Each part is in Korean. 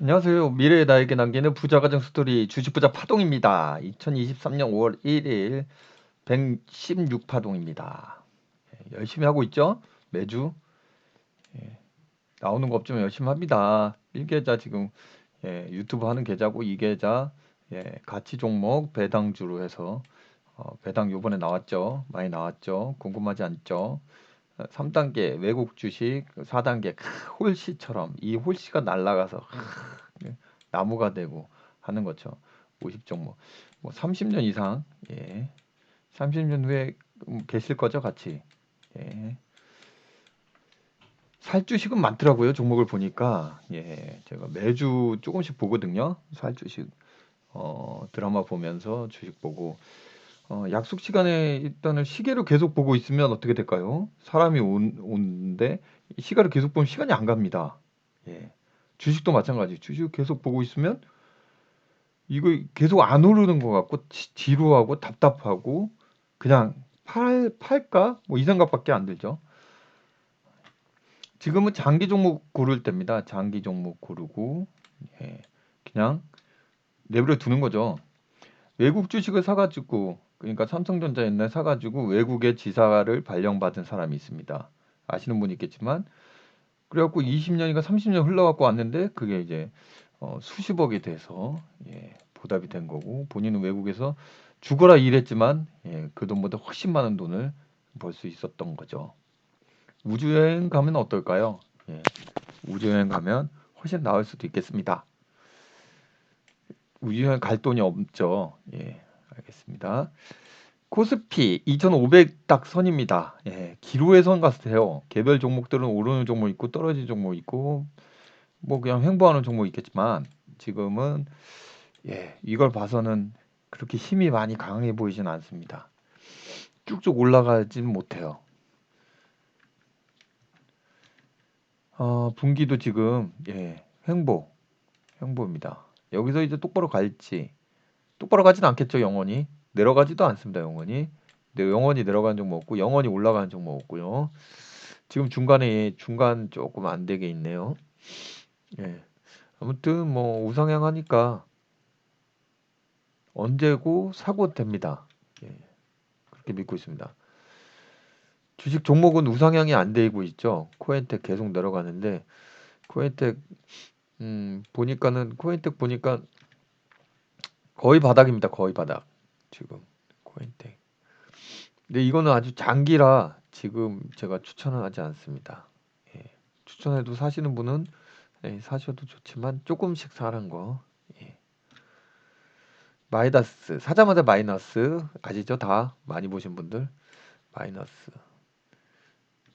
안녕하세요. 미래의 나에게 남기는 부자 가정 스토리 주식부자 파동입니다. 2023년 5월 1일 116 파동입니다. 예, 열심히 하고 있죠? 매주 예, 나오는 거 없지만 열심히 합니다. 1계좌 지금 예, 유튜브 하는 계좌고 2계좌 예, 가치 종목 배당주로 해서 어, 배당 요번에 나왔죠? 많이 나왔죠? 궁금하지 않죠? 3단계 외국 주식, 4단계 홀씨처럼 이 홀씨가 날아가서 나무가 되고 하는 거죠. 50종목. 뭐 30년 이상 예. 30년 후에 계실 거죠, 같이. 예. 살 주식은 많더라고요. 종목을 보니까. 예. 제가 매주 조금씩 보거든요. 살 주식. 어, 드라마 보면서 주식 보고 어, 약속 시간에 일단은 시계를 계속 보고 있으면 어떻게 될까요? 사람이 온, 오는데 시간을 계속 보면 시간이 안 갑니다. 예. 주식도 마찬가지. 주식 계속 보고 있으면 이거 계속 안 오르는 것 같고 지, 루하고 답답하고 그냥 팔 팔까 뭐 이 생각밖에 안 들죠. 지금은 장기 종목 고를 때입니다. 장기 종목 고르고 예. 그냥 내버려 두는 거죠. 외국 주식을 사가지고 그러니까 삼성전자 옛날 사가지고 외국의 지사를 발령받은 사람이 있습니다. 아시는 분이 있겠지만 그래갖고 20년인가 30년 흘러갖고 왔는데 그게 이제 어, 수십억이 돼서 예, 보답이 된 거고 본인은 외국에서 죽어라 일했지만 예, 그 돈보다 훨씬 많은 돈을 벌 수 있었던 거죠. 우주여행 가면 어떨까요? 예, 우주여행 가면 훨씬 나을 수도 있겠습니다. 우주여행 갈 돈이 없죠. 예, 알겠습니다. 코스피 2,500 딱 선입니다. 예, 기로의 선 같아요. 개별 종목들은 오르는 종목 있고 떨어지는 종목 있고 뭐 그냥 횡보하는 종목 있겠지만 지금은 예, 이걸 봐서는 그렇게 힘이 많이 강해 보이진 않습니다. 쭉쭉 올라가진 못해요. 어, 분기도 지금 예, 횡보, 횡보입니다. 여기서 이제 똑바로 갈지 똑바로 가진 않겠죠, 영원히. 내려가지도 않습니다, 영원히. 네, 영원히 내려가는 종목 없고 영원히 올라가는 종목 없고요. 지금 중간에 중간 조금 안 되게 있네요. 예. 아무튼 뭐 우상향 하니까 언제고 사고 됩니다. 예. 그렇게 믿고 있습니다. 주식 종목은 우상향이 안 되고 있죠. 코엔텍 계속 내려가는데 코엔텍 음, 보니까는 코엔텍 보니까 거의 바닥입니다. 거의 바닥. 지금 코인텍. 근데 이거는 아주 장기라 지금 제가 추천은 하지 않습니다. 예. 추천해도 사시는 분은 예, 사셔도 좋지만 조금씩 사는 거. 예. 마이너스 사자마자 마이너스 아시죠? 다 많이 보신 분들 마이너스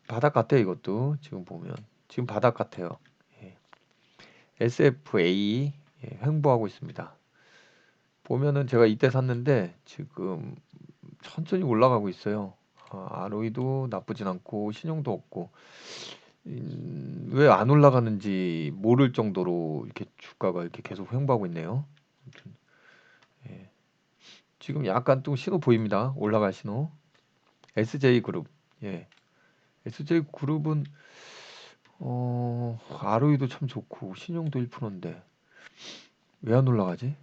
바닥 같아요. 이것도 지금 보면 지금 바닥 같아요. 예. SFA 예, 횡보하고 있습니다. 보면은 제가 이때 샀는데 지금 천천히 올라가고 있어요. 아, ROE도 나쁘진 않고 신용도 없고 음, 왜안 올라가는지 모를 정도로 이렇게 주가가 이렇게 계속 횡보하고 있네요. 예. 지금 약간 또 신호 보입니다. 올라갈 신호. SJ 그룹. 예. SJ 그룹은 어, ROE도 참 좋고 신용도 1%인데 왜 안 올라가지?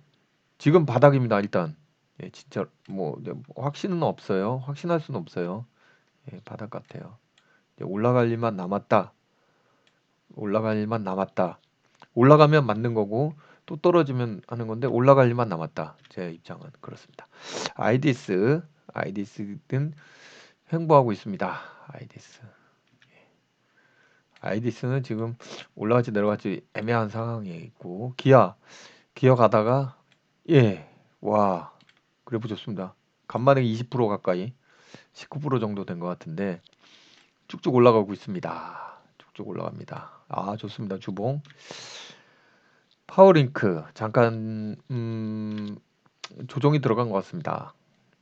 지금 바닥입니다. 일단 예, 진짜 뭐 네, 확신은 없어요. 확신할 수는 없어요. 예, 바닥 같아요. 올라갈 일만 남았다. 올라갈 일만 남았다. 올라가면 맞는 거고 또 떨어지면 하는 건데 올라갈 일만 남았다. 제 입장은 그렇습니다. 아이디스 아이디스는 횡보하고 있습니다. 아이디스 예. 아이디스는 지금 올라갈지 내려갈지 애매한 상황에 있고 기아 기어 가다가 예. 와. 그래프 좋습니다. 간만에 20% 가까이 19% 정도 된 것 같은데 쭉쭉 올라가고 있습니다. 쭉쭉 올라갑니다. 아 좋습니다. 주봉 파워링크 잠깐 음, 조정이 들어간 것 같습니다.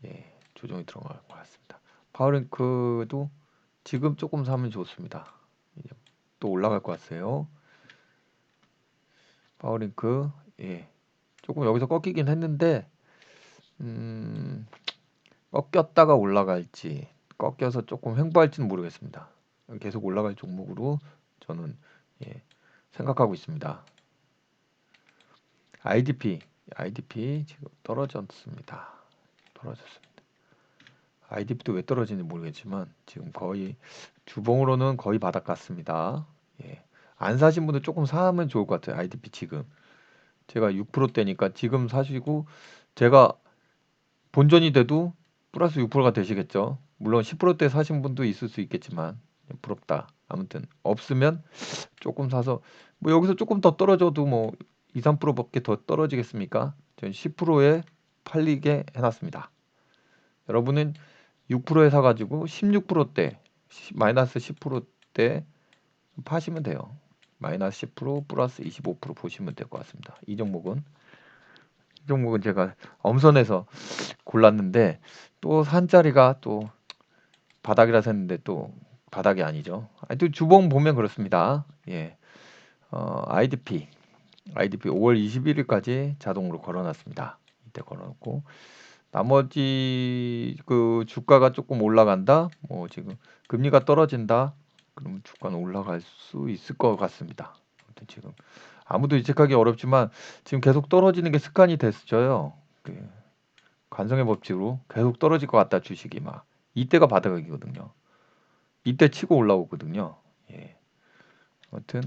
예, 조정이 들어간 것 같습니다. 파워링크도 지금 조금 사면 좋습니다. 또 올라갈 것 같아요. 파워링크 예, 조금 여기서 꺾이긴 했는데 음, 꺾였다가 올라갈지 꺾여서 조금 횡보할지는 모르겠습니다. 계속 올라갈 종목으로 저는 예, 생각하고 있습니다. IDP, IDP 지금 떨어졌습니다. 떨어졌습니다. IDP도 왜 떨어지는지 모르겠지만 지금 거의 주봉으로는 거의 바닥 같습니다. 예. 안 사신 분들 조금 사면 좋을 것 같아요. IDP 지금 제가 6%대니까 지금 사시고 제가 본전이 돼도 플러스 6%가 되시겠죠. 물론 10%대 사신 분도 있을 수 있겠지만 부럽다. 아무튼 없으면 조금 사서 뭐 여기서 조금 더 떨어져도 뭐 2, 3%밖에 더 떨어지겠습니까? 전 10%에 팔리게 해놨습니다. 여러분은 6%에 사가지고 16%대 마이너스 10%대 파시면 돼요. 마이너스 10% 플러스 25% 보시면 될 것 같습니다. 이 종목은 이 종목은 제가 엄선해서 골랐는데 또 산자리가 또 바닥이라 했는데 또 바닥이 아니죠. 하여튼 주봉 보면 그렇습니다. 예. 어, IDP IDP 5월 21일까지 자동으로 걸어놨습니다. 이때 걸어놓고 나머지 그 주가가 조금 올라간다. 뭐 지금 금리가 떨어진다. 그러면 주가는 올라갈 수 있을 것 같습니다. 아무튼 지금 아무도 예측하기 어렵지만 지금 계속 떨어지는 게 습관이 됐어요. 그 관성의 법칙으로 계속 떨어질 것 같다 주식이 막 이때가 바닥이거든요. 이때 치고 올라오거든요. 예. 아무튼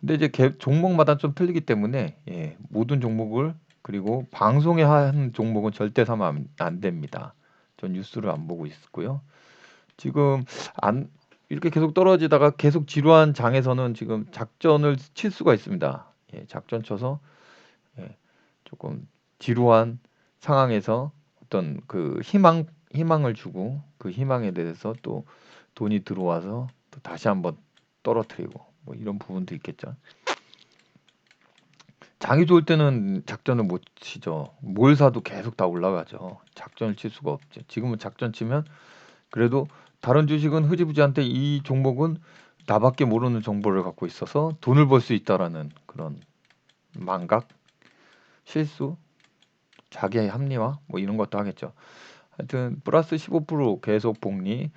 근데 이제 개, 종목마다 좀 틀리기 때문에 예, 모든 종목을 그리고 방송에 한 종목은 절대 사면 안, 안 됩니다. 전 뉴스를 안 보고 있고요. 지금 안 이렇게 계속 떨어지다가 계속 지루한 장에서는 지금 작전을 칠 수가 있습니다. 예, 작전 쳐서 예, 조금 지루한 상황에서 어떤 그 희망 희망을 주고 그 희망에 대해서 또 돈이 들어와서 또 다시 한번 떨어뜨리고 뭐 이런 부분도 있겠죠. 장이 좋을 때는 작전을 못 치죠. 뭘 사도 계속 다 올라가죠. 작전을 칠 수가 없죠. 지금은 작전 치면 그래도 다른 주식은 흐지부지한테 이 종목은 나밖에 모르는 정보를 갖고 있어서 돈을 벌 수 있다라는 그런 망각, 실수, 자기의 합리화 뭐 이런 것도 하겠죠. 하여튼 플러스 15% 계속 복리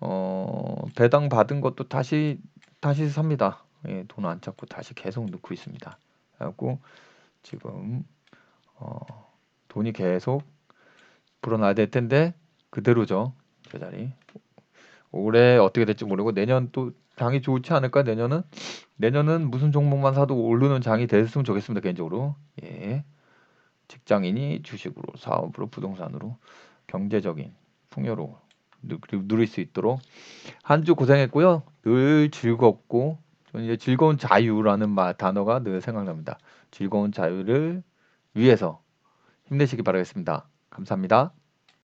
어, 배당 받은 것도 다시 다시 삽니다. 예, 돈 안 찾고 다시 계속 넣고 있습니다. 그래갖고 지금 어, 돈이 계속 불어나야 될 텐데 그대로죠 제자리. 올해 어떻게 될지 모르고 내년 또 장이 좋지 않을까 내년은 내년은 무슨 종목만 사도 오르는 장이 됐으면 좋겠습니다 개인적으로 예 직장인이 주식으로 사업으로 부동산으로 경제적인 풍요로 누릴 수 있도록 한 주 고생했고요. 늘 즐겁고 이제 즐거운 자유라는 말 단어가 늘 생각납니다. 즐거운 자유를 위해서 힘내시기 바라겠습니다. 감사합니다.